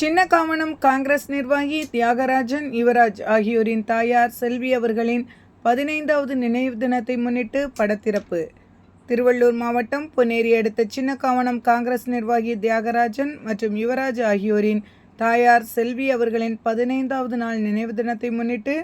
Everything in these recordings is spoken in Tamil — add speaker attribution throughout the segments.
Speaker 1: சின்னகாமனம் காங்கிரஸ் நிர்வாகி தியாகராஜன் யுவராஜ் ஆகியோரின் தாயார் செல்வி அவர்களின் பதினைந்தாவது நினைவு தினத்தை முன்னிட்டு படத்திறப்பு. திருவள்ளூர் மாவட்டம் பொன்னேரி அடுத்த சின்னகாமனம் காங்கிரஸ் நிர்வாகி தியாகராஜன் மற்றும் யுவராஜ் ஆகியோரின் தாயார் செல்வி அவர்களின் பதினைந்தாவது நாள் நினைவு தினத்தை முன்னிட்டு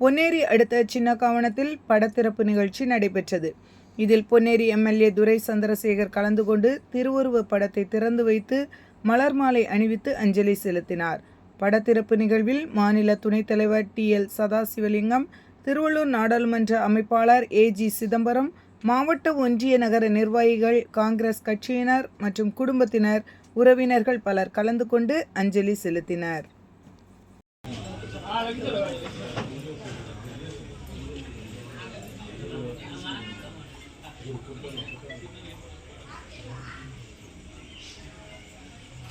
Speaker 1: பொன்னேரி அடுத்த சின்னகாவனத்தில் படத்திறப்பு நிகழ்ச்சி நடைபெற்றது. இதில் பொன்னேரி எம்எல்ஏ துரை சந்திரசேகர் கலந்து கொண்டு திருவுருவ படத்தை திறந்து வைத்து மலர் மாலை அணிவித்து அஞ்சலி செலுத்தினார். படத்திறப்பு நிகழ்வில் மாநில துணைத் தலைவர் டி. எல். சதாசிவலிங்கம் திருவள்ளூர் நாடாளுமன்ற அமைப்பாளர் ஏ. ஜி. சிதம்பரம் மாவட்ட ஒன்றிய நகர நிர்வாகிகள் காங்கிரஸ் கட்சியினர் மற்றும் குடும்பத்தினர் உறவினர்கள் பலர் கலந்து கொண்டு அஞ்சலி செலுத்தினர்.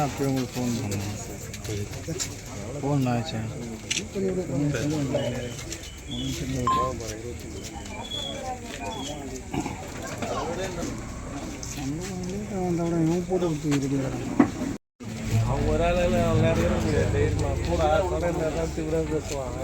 Speaker 2: આપણે હું ફોન ફોન ના છે બરાબર வந்தவுடனே இவன் போட்டு கொடுத்து ரெடியாக
Speaker 3: அவங்க ஒரு ஆள் விளையாட முடியாது கூட கூட பேசுவாங்க.